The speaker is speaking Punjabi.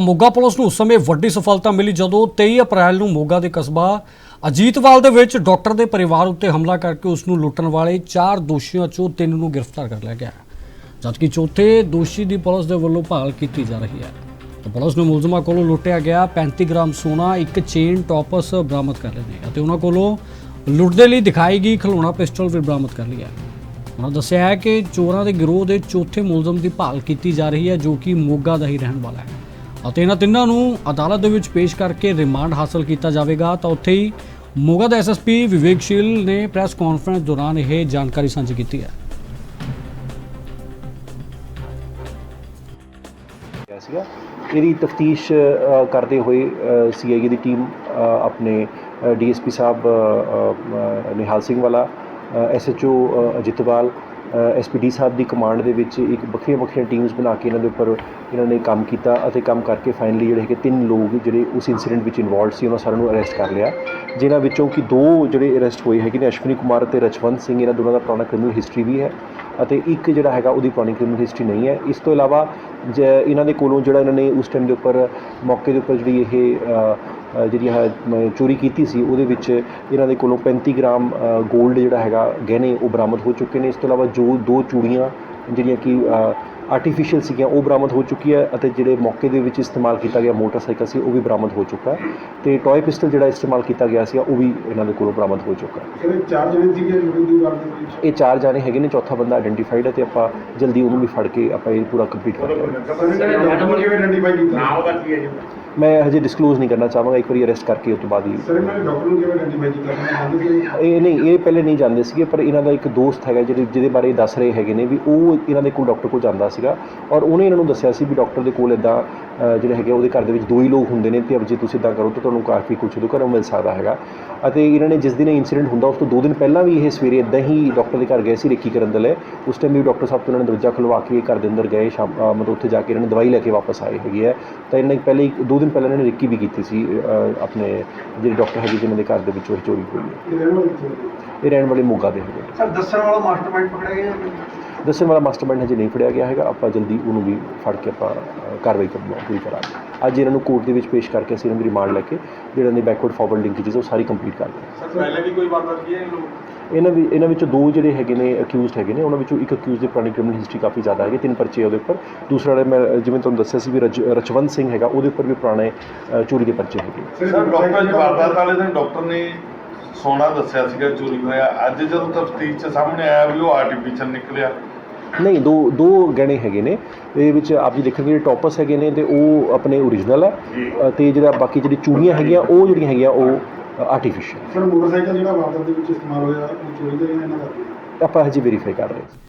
ਮੋਗਾ ਪੁਲਿਸ ਨੂੰ ਉਸ ਸਮੇਂ ਵੱਡੀ ਸਫਲਤਾ ਮਿਲੀ ਜਦੋਂ 23 ਅਪ੍ਰੈਲ ਨੂੰ ਮੋਗਾ ਦੇ ਕਸਬਾ ਅਜੀਤਵਾਲ ਦੇ ਵਿੱਚ ਡਾਕਟਰ ਦੇ ਪਰਿਵਾਰ ਉੱਤੇ ਹਮਲਾ ਕਰਕੇ ਉਸ ਨੂੰ ਲੁੱਟਣ ਵਾਲੇ ਚਾਰ ਦੋਸ਼ੀਆਂ ਚੋਂ ਤਿੰਨ ਨੂੰ ਗ੍ਰਿਫਤਾਰ ਕਰ ਲਿਆ ਗਿਆ ਜਦਕਿ ਚੌਥੇ ਦੋਸ਼ੀ ਦੀ ਪੁਲਿਸ ਦੇ ਵੱਲੋਂ ਭਾਲ ਕੀਤੀ ਜਾ ਰਹੀ ਹੈ। ਪੁਲਿਸ ਨੂੰ ਮੁਲਜ਼ਮਾਂ ਕੋਲੋਂ ਲੁੱਟਿਆ ਗਿਆ 35 ਗ੍ਰਾਮ ਸੋਨਾ, ਇੱਕ ਚੇਨ, ਟੌਪਸ ਬਰਾਮਦ ਕਰ ਲਏ ਨੇ ਅਤੇ ਉਹਨਾਂ ਕੋਲੋਂ ਲੁੱਟ ਦੇ ਲਈ ਦਿਖਾਈ ਗਈ ਖਲੋਣਾ ਪਿਸਟਲ ਵੀ ਬਰਾਮਦ ਕਰ ਲਿਆ ਉਹਨਾਂ ਦੱਸਿਆ ਹੈ ਕਿ ਚੋਰਾਂ ਦੇ ਗਿਰੋਹ ਦੇ ਚੌਥੇ ਮੁਲਜ਼ਮ ਦੀ ਭਾਲ ਕੀਤੀ ਜਾ ਰਹੀ ਹੈ, ਜੋ ਕਿ ਮੋਗਾ ਦਾ ਹੀ ਰਹਿਣ ਵਾਲਾ ਹੈ। ਅਤੇ ਇਹਨਾਂ ਤਿੰਨਾਂ ਨੂੰ ਅਦਾਲਤ ਦੇ ਵਿੱਚ ਪੇਸ਼ ਕਰਕੇ ਰਿਮਾਂਡ ਹਾਸਲ ਕੀਤਾ ਜਾਵੇਗਾ। ਤਾਂ ਉੱਥੇ ਹੀ ਮੋਗਾ ਦਾ ਐਸਐਸਪੀ ਵਿਵੇਕਸ਼ੀਲ ਨੇ ਪ੍ਰੈਸ ਕਾਨਫਰੰਸ ਦੌਰਾਨ ਇਹ ਜਾਣਕਾਰੀ ਸਾਂਝੀ ਕੀਤੀ ਹੈ। ਸੀਗਾ ਇਹਦੀ ਤਫਤੀਸ਼ ਕਰਦੇ ਹੋਏ ਸੀਆਈਏ ਦੀ ਟੀਮ ਆਪਣੇ ਡੀਐਸਪੀ ਸਾਹਿਬ ਅ, ਅ, ਨਿਹਾਲ ਸਿੰਘ ਵਾਲਾ ਐਸਐਚਓ ਅਜਿਤਵਾਲ ਐਸਪੀਡੀ ਸਾਹਿਬ ਦੀ ਕਮਾਂਡ ਦੇ ਵਿੱਚ ਇੱਕ ਵੱਖਰੀਆਂ ਵੱਖਰੀਆਂ ਟੀਮਸ ਬਣਾ ਕੇ ਇਹਨਾਂ ਦੇ ਉੱਪਰ ਇਹਨਾਂ ਨੇ ਕੰਮ ਕੀਤਾ ਅਤੇ ਕੰਮ ਕਰਕੇ ਫਾਈਨਲੀ ਜਿਹੜੇ ਹੈਗੇ ਤਿੰਨ ਲੋਕ ਜਿਹੜੇ ਉਸ ਇਨਸੀਡੈਂਟ ਵਿੱਚ ਇਨਵੋਲਡ ਸੀ, ਉਹਨਾਂ ਸਾਰਿਆਂ ਨੂੰ ਅਰੈਸਟ ਕਰ ਲਿਆ। ਜਿਨ੍ਹਾਂ ਵਿੱਚੋਂ ਕਿ ਦੋ ਜਿਹੜੇ ਅਰੈਸਟ ਹੋਏ ਹੈਗੇ ਨੇ, ਅਸ਼ਵਨੀ ਕੁਮਾਰ ਅਤੇ ਰਚਵੰਤ ਸਿੰਘ, ਇਹਨਾਂ ਦੋਨਾਂ ਦਾ ਪੁਰਾਣਾ ਕ੍ਰਿਮੀਨਲ ਹਿਸਟਰੀ ਵੀ ਹੈ ਅਤੇ ਇੱਕ ਜਿਹੜਾ ਹੈਗਾ ਉਹਦੀ ਪੁਰਾਣੀ ਕ੍ਰਿਮੀਨਲ ਹਿਸਟਰੀ ਨਹੀਂ ਹੈ। ਇਸ ਤੋਂ ਇਲਾਵਾ ਜ, ਇਹਨਾਂ ਦੇ ਕੋਲੋਂ ਜਿਹੜਾ ਇਹਨਾਂ ਨੇ ਉਸ ਟਾਈਮ ਦੇ ਉੱਪਰ ਮੌਕੇ ਦੇ ਉੱਪਰ ਜਿਹੜੀ ਇਹ ਜਿਹੜੀ ਹੈ ਮ- ਚੋਰੀ ਕੀਤੀ ਸੀ ਉਹਦੇ ਵਿੱਚ ਇਹਨਾਂ ਦੇ ਕੋਲੋਂ 35 ਗ੍ਰਾਮ 골ਡ ਜਿਹੜਾ ਹੈਗਾ ਗਹਿਣੇ ਉਹ ਬਰਾਮਦ ਹੋ ਚੁੱਕੇ ਨੇ। ਇਸ ਤੋਂ ਇਲਾਵਾ ਜੋ ਦੋ ਚੂੜੀਆਂ ਜਿਹੜੀਆਂ ਕਿ ਆਰਟੀਫੀਸ਼ੀਅਲ ਸੀਗੀਆਂ ਉਹ ਬਰਾਮਦ ਹੋ ਚੁੱਕੀ ਹੈ ਅਤੇ ਜਿਹੜੇ ਮੌਕੇ ਦੇ ਵਿੱਚ ਇਸਤੇਮਾਲ ਕੀਤਾ ਗਿਆ ਮੋਟਰਸਾਈਕਲ ਸੀ ਉਹ ਵੀ ਬਰਾਮਦ ਹੋ ਚੁੱਕਾ ਹੈ। ਤੇ ਟੌਏ ਪਿਸਟਲ ਜਿਹੜਾ ਇਸਤੇਮਾਲ ਕੀਤਾ ਗਿਆ ਸੀ ਉਹ ਵੀ ਇਹਨਾਂ ਦੇ ਕੋਲੋਂ ਬਰਾਮਦ ਹੋ ਚੁੱਕਾ ਚਾਰ ਜਣੇ ਸੀਗੇ ਦੀ ਦੇ ਇਹ ਚਾਰ ਜਾਣੇ ਹੈਗੇ ਨੇ ਚੌਥਾ ਬੰਦਾ ਆਇਡੈਂਟੀਫਾਈਡ ਹੈ ਤੇ ਆਪਾਂ ਜਲਦੀ ਉਹਨੂੰ ਵੀ ਫੜ ਕੇ ਆਪਾਂ ਇਹ ਪੂਰਾ ਕੰਪਲੀਟ ਕਰ ਲਵਾਂਗੇ। ਸਰ ਡਾਕਟਰ ਨੂੰ ਕਿਵੇਂ ਆਇਡੈਂਟੀਫਾਈ ਕੀਤਾ? ਨਾਮ ਉਹਦਾ ਕੀ ਹੈ ਜੀ? ਮੈਂ ਹਜੇ ਡਿਸਕਲੋਜ਼ ਨਹੀਂ ਕਰਨਾ ਚਾਹਾਂਗਾ ਇੱਕ ਵਾਰੀ ਅਰੈਸਟ ਕਰਕੇ ਉਸ ਤੋਂ ਬਾਅਦ ਹੀ। ਸਰ ਨੇ ਡਾਕਟਰ ਨੂੰ ਕਿਵੇਂ ਆਇਡੈਂਟੀਫਾਈ ਕੀਤਾ ਮੈਂ ਇਹ ਨਹੀਂ ਇਹ ਪਹਿਲੇ ਨਹੀਂ ਜਾਣਦੇ ਸੀਗੇ ਪਰ ਇਹਨਾਂ ਦਾ ਇੱਕ ਦੋਸਤ ਹੈਗਾ ਜਿਹੜੇ ਜਿਹਦੇ ਬਾਰੇ ਇਹ ਦੱਸ ਰਹੇ ਹੈਗੇ ਨੇ ਵੀ ਉਹ ਇਹਨਾਂ ਦੇ ਕੋਲ ਡਾਕਟਰ ਕੋਲ ਜਾਂਦਾ ਸੀਗਾ ਔਰ ਉਹਨੇ ਇਹਨਾਂ ਨੂੰ ਦੱਸਿਆ ਸੀ ਵੀ ਡਾਕਟਰ ਦੇ ਕੋਲ ਇਦਾਂ ਜਿਹੜੇ ਹੈਗੇ ਉਹਦੇ ਘਰ ਦੇ ਵਿੱਚ ਦੋ ਹੀ ਲੋਕ ਹੁੰਦੇ ਨੇ ਤੇ ਅਬ ਜੇ ਤੁਸੀਂ ਇਦਾਂ ਕਰੋ ਤਾਂ ਤੁਹਾਨੂੰ ਕਾਫੀ ਕੁਝ ਉਹਦੇ ਘਰੋਂ ਮਿਲ ਸਕਦਾ ਹੈਗਾ। ਅਤੇ ਇਹਨਾਂ ਨੇ ਜਿਸ ਦਿਨ ਇਨਸੀਡੈਂਟ ਹੁੰਦਾ ਉਸ ਤੋਂ ਦੋ ਦਿਨ ਪਹਿਲਾਂ ਵੀ ਇਹ ਸਵੇਰੇ ਇਦਾਂ ਹੀ ਡਾਕਟਰ ਦੇ ਘਰ ਗਏ ਸੀ ਰੇਕੀ ਕਰਨ ਦੇ ਲਈ। ਉਸ ਟਾਈਮ ਵੀ ਡਾਕਟਰ ਸਾਹਿਬ ਤੋਂ ਉਹਨਾਂ ਨੇ ਦਰਵਾਜ਼ਾ ਖੁਲਵਾ ਕੇ ਘਰ ਦੇ ਅੰਦਰ ਗਏ ਸ਼ਾਮ ਮਤਲਬ ਉੱਥੇ ਜਾ ਕੇ ਇਹਨਾਂ ਨੇ ਦਵਾਈ ਲੈ ਕੇ ਵਾਪਸ ਆਏ ਹੈਗੇ ਹੈ ਤਾਂ ਇਹਨਾਂ ਨੇ ਪਹਿਲੇ ਦੋ ਦਿਨ ਪਹਿਲਾਂ ਇਹਨਾਂ ਨੇ ਰੇਕੀ ਵੀ ਕੀਤੀ ਸੀ ਆਪਣੇ ਜਿਹੜੇ ਡਾਕਟਰ ਹੈਗੇ ਜਿਨ੍ਹਾਂ ਦੇ ਘਰ ਦੇ ਵਿੱਚੋਂ ਇਹ ਚੋਰੀ ਹੋਈ ਹੈ। ਇਹ ਰਹਿਣ ਵਾਲੇ ਮੋਗਾ ਦੇ ਹੈਗੇ ਸਰ ਦੱਸਣ ਵਾਲਾ ਮਾਸਟਰਮਾਈਂਡ ਪਕੜਿਆ ਗਿਆ? ਦੱਸਣ ਵਾਲਾ ਮਾਸਟਰਮਾਈਂਡ ਹਜੇ ਨਹੀਂ ਫੜਿਆ ਗਿਆ ਹੈਗਾ। ਆਪਾਂ ਜਲਦੀ ਉਹਨੂੰ ਵੀ ਫੜ ਕੇ ਆਪਾਂ ਕਾਰਵਾਈ ਕਰਨਾ ਪੂਰੀ ਕਰਾਂਗੇ। ਅੱਜ ਇਹਨਾਂ ਨੂੰ ਕੋਰਟ ਦੇ ਵਿੱਚ ਪੇਸ਼ ਕਰਕੇ ਅਸੀਂ ਇਹਨਾਂ ਦੀ ਰਿਮਾਂਡ ਲੈ ਕੇ ਜਿਹੜਾ ਦੀ ਬੈਕਵਰਡ ਫਾਰਵਰਡ ਲਿੰਕੇजेस ਉਹ ਸਾਰੀ ਕੰਪਲੀਟ ਕਰ ਦਾਂਗੇ ਸਰ ਪਹਿਲੇ ਵੀ ਕੋਈ ਵਾਰਦਾਤ ਕੀ ਹੈ ਇਹਨਾਂ ਵੀ ਇਹਨਾਂ ਵਿੱਚੋਂ ਦੋ ਜਿਹੜੇ ਹੈਗੇ ਨੇ ਅਕਿਊਜ਼ਡ ਹੈਗੇ ਨੇ ਉਹਨਾਂ ਵਿੱਚੋਂ ਇੱਕ ਅਕਿਊਜ਼ ਦੀ ਪੁਰਾਣੀ ਕ੍ਰਿਮੀਨਲ ਹਿਸਟਰੀ ਕਾਫੀ ਜ਼ਿਆਦਾ ਹੈਗੀ ਤਿੰਨ ਪਰਚੇ ਉਹਦੇ ਉੱਪਰ। ਦੂਸਰਾ ਜਿਹੜਾ ਮੈਂ ਜਿਵੇਂ ਤੁਹਾਨੂੰ ਦੱਸਿਆ ਸੀ ਵੀ ਰਚਵੰਤ ਸਿੰਘ ਹੈਗਾ ਉਹਦੇ ਉੱਪਰ ਵੀ ਪੁਰਾਣੇ ਚੋਰੀ ਦੇ ਪਰਚੇ ਹੈਗੇ। ਸਰ ਡਾਕਟਰ ਜੀ ਵਾਰਦਾਤ ਵਾਲੇ ਦਿਨ ਡਾਕਟਰ ਨੇ ਸੋਨਾ ਦੱਸਿਆ ਸੀਗਾ ਚੋਰੀ ਹੋਇਆ। ਅੱਜ ਜਦੋਂ ਤਫਤੀਸ਼ ਚ ਸਾਹਮਣੇ ਆਇਆ ਵੀ ਉਹ ਆਰਟੀਫੀਸ਼ੀਅਲ ਨਿਕਲਿਆ। ਨਹੀਂ ਦੋ ਦੋ ਗਹਿਣੇ ਹੈਗੇ ਨੇ। ਇਹਦੇ ਵਿੱਚ ਆਪ ਜੀ ਦੇਖੋਗੇ ਜਿਹੜੇ ਟੌਪਸ ਹੈਗੇ ਨੇ ਤੇ ਉਹ ਆਪਣੇ ਓਰੀਜਨਲ ਹੈ ਤੇ ਜਿਹੜਾ ਬਾਕੀ ਜਿਹੜੀ ਚੂੜੀਆਂ ਹੈਗੀਆਂ ਉਹ ਜਿਹੜੀਆਂ ਹੈਗੀਆਂ ਉਹ ਆਰਟੀਫੀਸ਼ੀਅਲ ਸਰ ਮੋਟਰਸਾਈਕਲ ਜਿਹੜਾ ਵਾਰਦਾਤ ਦੇ ਵਿੱਚ ਇਸਤੇਮਾਲ ਹੋਇਆ ਉਹ ਚੋਰੀ ਦਾ ਇਹਨਾਂ ਦਾ ਆਪਾਂ ਹਜੇ ਵੈਰੀਫਾਈ ਕਰ ਰਹੇ ਹਾਂ।